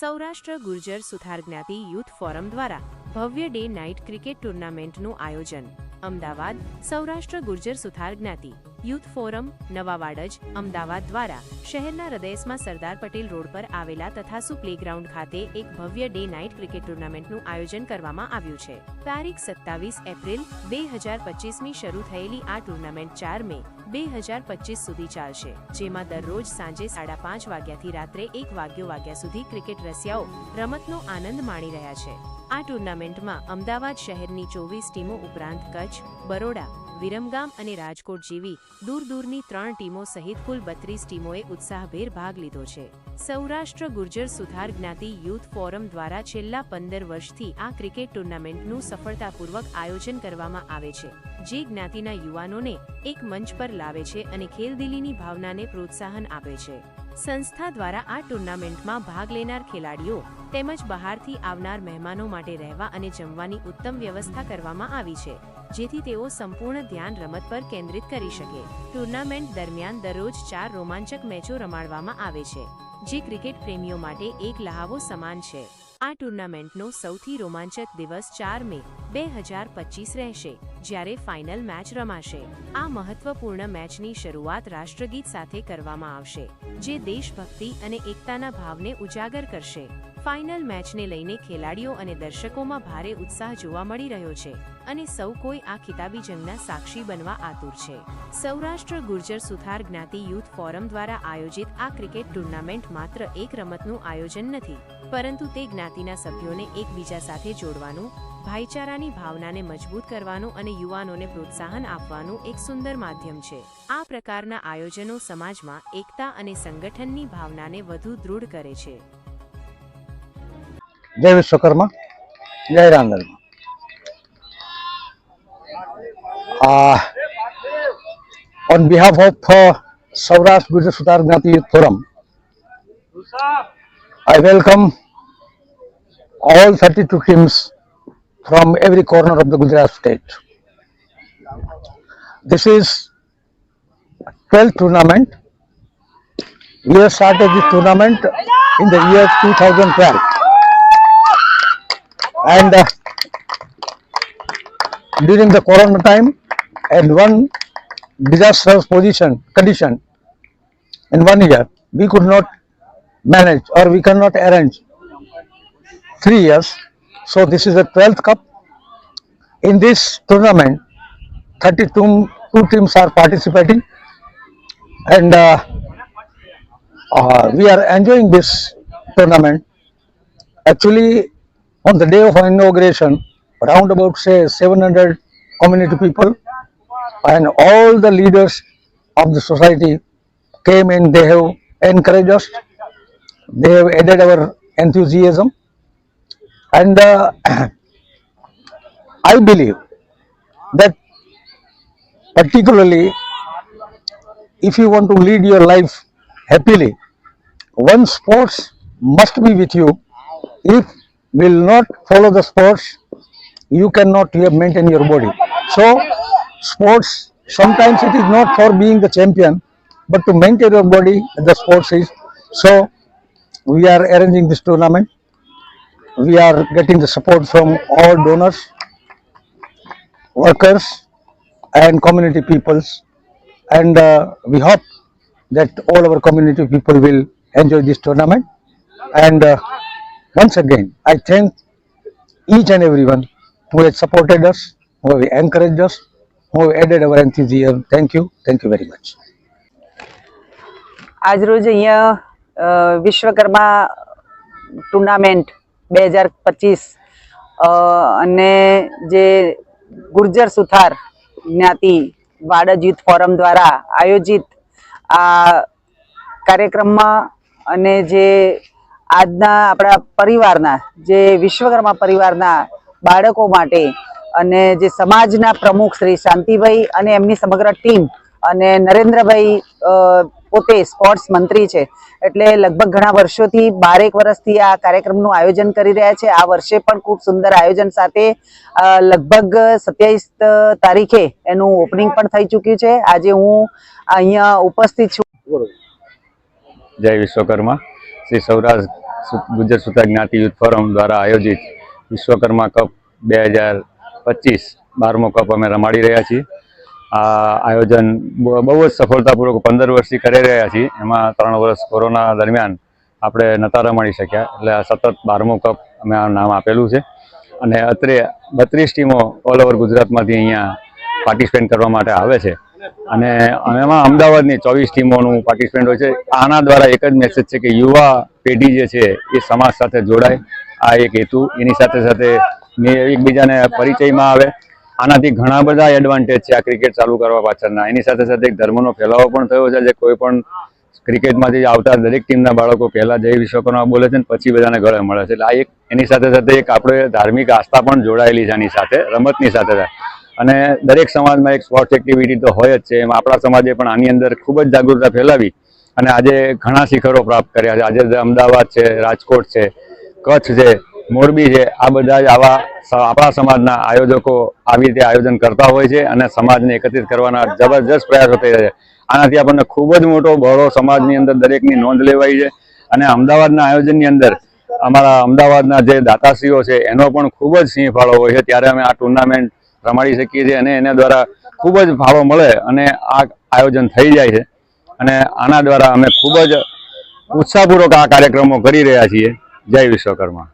સૌરાષ્ટ્ર ગુર્જર સુથાર જ્ઞાતિ youth forum દ્વારા ભવ્ય ડે નાઇટ ક્રિકેટ ટુર્નામેન્ટનું આયોજન. અમદાવાદ, સૌરાષ્ટ્ર ગુર્જર સુથાર જ્ઞાતિ યુથ ફોરમ, નવાવાડજ, અમદાવાદ દ્વારા શહેરના હૃદયમાં સરદાર પટેલ રોડ પર આવેલા તથાસુ પ્લેગ્રાઉન્ડ ખાતે એક ભવ્ય ડે નાઇટ ક્રિકેટ ટુર્નામેન્ટનું આયોજન કરવામાં આવ્યું છે. તારીખ સત્તાવીસ એપ્રિલ, બે હજાર પચીસમી શરૂ થયેલી આ ટુર્નામેન્ટ ચાર મે બે હજાર પચીસ સુધી ચાલશે, જેમાં દરરોજ સાંજે સાડા પાંચ વાગ્યાથી રાત્રે એક વાગ્યો વાગ્યા સુધી ક્રિકેટ રસિયાઓ રમતનો આનંદ માણી રહ્યા છે. આ ટુર્નામેન્ટમાં અમદાવાદ શહેરની ચોવીસ ટીમો ઉપરાંત કચ્છ, બરોડા વિરમગામ અને રાજકોટ જેવી દૂર દૂરની ત્રણ ટીમો સહિત કુલ બત્રીસ ટીમોએ ઉત્સાહભેર ભાગ લીધો છે. સૌરાષ્ટ્ર ગુર્જર સુથાર જ્ઞાતિ યુથ ફોરમ દ્વારા છેલ્લા પંદર વર્ષથી આ ક્રિકેટ ટુર્નામેન્ટનું સફળતાપૂર્વક આયોજન કરવામાં આવે છે, જે જ્ઞાતિના યુવાનોને એક મંચ પર લાવે છે અને ખેલદિલીની ભાવનાને પ્રોત્સાહન આપે છે. સંસ્થા દ્વારા આ ટુર્નામેન્ટમાં ભાગ લેનાર ખેલાડીઓ તેમજ બહારથી આવનાર મહેમાનો માટે રહેવા અને જમવાની ઉત્તમ વ્યવસ્થા કરવામાં આવી છે, જેથી તેઓ સંપૂર્ણ ધ્યાન રમત પર કેન્દ્રિત કરી શકે. ટુર્નામેન્ટ દરમિયાન દરરોજ ચાર રોમાંચક મેચો રમાડવામાં આવે છે, જે ક્રિકેટ પ્રેમીઓ માટે એક લહાવો સમાન છે. આ ટુર્નામેન્ટનો સૌથી રોમાંચક દિવસ ચાર મે, બે હજાર પચીસ રહેશે, જ્યારે ફાઇનલ મેચ રમાશે. આ મહત્વપૂર્ણ મેચની શરૂઆત રાષ્ટ્રગીત સાથે કરવામાં આવશે, જે દેશભક્તિ અને એકતાના ભાવને ઉજાગર કરશે. ફાઇનલ મેચને લઈને ખેલાડીઓ અને દર્શકોમાં ભારે ઉત્સાહ જોવા મળી રહ્યો છે, અને સૌ કોઈ આ ખિતાબી જંગના સાક્ષી બનવા આતુર છે. સૌરાષ્ટ્ર ગુર્જર સુથાર જ્ઞાતિ યુથ ફોરમ દ્વારા આયોજિત આ ક્રિકેટ ટુર્નામેન્ટ માત્ર એક રમતનું આયોજન નથી પરંતુ તે જ્ઞાતિના સભ્યોને એકબીજા સાથે જોડવાનું ભાઈચારાની ભાવનાને મજબૂત કરવાનું અને યુવાનોને પ્રોત્સાહન આપવાનું એક સુંદર માધ્યમ છે. આ પ્રકારના આયોજનો સમાજમાં એકતા અને સંગઠનની ભાવનાને વધુ દૃઢ કરે છે. જય વિશ્વકર્મા જય રાંગલમાં on behalf of Saurashtra Gujarat Sudhar જ્ઞાતિ Forum, I welcome all 32 teams from every corner of the Gujarat state. This is 12th tournament. We have started this tournament in the year 2012 and uh, during the corona time and one disastrous position condition in one year we could not manage or we cannot arrange. Three years. So this is the 12th cup. In this tournament 32 two teams are participating. And uh, uh, we are enjoying this tournament. Actually on the day of inauguration, around about say 700 community people and all the leaders of the society came in. They have encouraged us. They have added our enthusiasm, and uh, I believe that particularly if you want to lead your life happily, one sports must be with you. If will not follow the sports, you cannot maintain your body. So, sports sometimes it is not for being the champion, but to maintain your body, the sports is. So, we are arranging this tournament. We are getting the support from all donors, workers, and community peoples, and uh, we hope that all our community people will enjoy this tournament. And uh, once again, I thank each and everyone who has supported us, who have encouraged us, who have added our enthusiasm. Thank you. Thank you very much. આજરોજ અહીંયા અ, Vishwakarma tournament બે હજાર પચીસ અને જે ગુર્જર સુથાર જ્ઞાતિ Vadaj youth forum દ્વારા આયોજિત આ કાર્યક્રમમાં અને જે આજના આપણા પરિવારના, જે વિશ્વકર્મા પરિવારના બાળકો માટે અને જે સમાજના પ્રમુખ શ્રી શાંતિભાઈ અને એમની સમગ્ર ટીમ અને નરેન્દ્રભાઈ પોતે સ્પોર્ટ્સ મંત્રી છે. એટલે લગભગ ઘણા વર્ષોથી બારેક વર્ષથી આ કાર્યક્રમનું આયોજન કરી રહ્યા છે. આ વર્ષે પણ ખૂબ સુંદર આયોજન સાથે લગભગ સત્યાવીસ તારીખે એનું ઓપનિંગ પણ થઈ ચૂક્યું છે. આજે હું અહીંયા ઉપસ્થિત છું. જય વિશ્વકર્મા. શ્રી સૌરાષ્ટ્ર ગુજરાત ગુજર સુતા જ્ઞાતિ યુથ ફોરમ દ્વારા આયોજિત વિશ્વકર્મા કપ બે હજાર પચીસ બારમો કપ અમે રમાડી રહ્યા છીએ. આ આયોજન બહુ જ સફળતાપૂર્વક પંદર વર્ષથી કરી રહ્યા છીએ. એમાં ત્રણ વર્ષ કોરોના દરમિયાન આપણે નતા રમાડી શક્યા. એટલે આ સતત બારમો કપ અમે આ નામ આપેલું છે. અને અત્રે બત્રીસ ટીમો ઓલ ઓવર ગુજરાતમાંથી અહીંયા પાર્ટિસિપેટ કરવા માટે આવે છે. અને એમાં અમદાવાદની ચોવીસ ટીમોનું પાર્ટિસિપેટ હોય છે. આના દ્વારા એક જ મેસેજ છે કે યુવા પેઢી જે છે એ સમાજ સાથે જોડાય. આ એક હેતુ. એની સાથે સાથે એકબીજાને પરિચયમાં આવે. આનાથી ઘણા બધા એડવાન્ટેજ છે આ ક્રિકેટ ચાલુ કરવા પાછળના. એની સાથે સાથે એક ધર્મનો ફેલાવો પણ થયો છે જે કોઈ પણ ક્રિકેટમાંથી આવતા દરેક ટીમના બાળકો પહેલાં જય વિશ્વકર્મા બોલે છે ને પછી બધાને ગળે મળે છે. એટલે આ એક એની સાથે સાથે એક આપણે ધાર્મિક આસ્થા પણ જોડાયેલી છે આની સાથે, રમતની સાથે અને દરેક સમાજમાં એક સ્પોર્ટ્સ એક્ટિવિટી તો હોય જ છે. એમ આપણા સમાજે પણ આની અંદર ખૂબ જ જાગૃતતા ફેલાવી અને આજે ઘણા શિખરો પ્રાપ્ત કર્યા છે. આજે અમદાવાદ છે, રાજકોટ છે, કચ્છ છે મોરબી છે. આ બધા જ આવા આપણા સમાજના આયોજકો આવી રીતે આયોજન કરતા હોય છે અને સમાજને એકત્રિત કરવાના જબરજસ્ત પ્રયાસો થઈ રહ્યા છે. આનાથી આપણને ખૂબ જ મોટો બહોળો સમાજની અંદર દરેકની નોંધ લેવાઈ છે અને અમદાવાદના આયોજનની અંદર અમારા અમદાવાદના જે દાતાશ્રીઓ છે એનો પણ ખૂબ જ સિંહ ફાળો હોય છે. ત્યારે અમે આ ટુર્નામેન્ટ રમાડી શકીએ છીએ અને એના દ્વારા ખૂબ જ ફાળો મળે અને આ આયોજન થઈ જાય છે. અને આના દ્વારા અમે ખૂબ જ ઉત્સાહપૂર્વક આ કાર્યક્રમો કરી રહ્યા છીએ. જય વિશ્વકર્મા.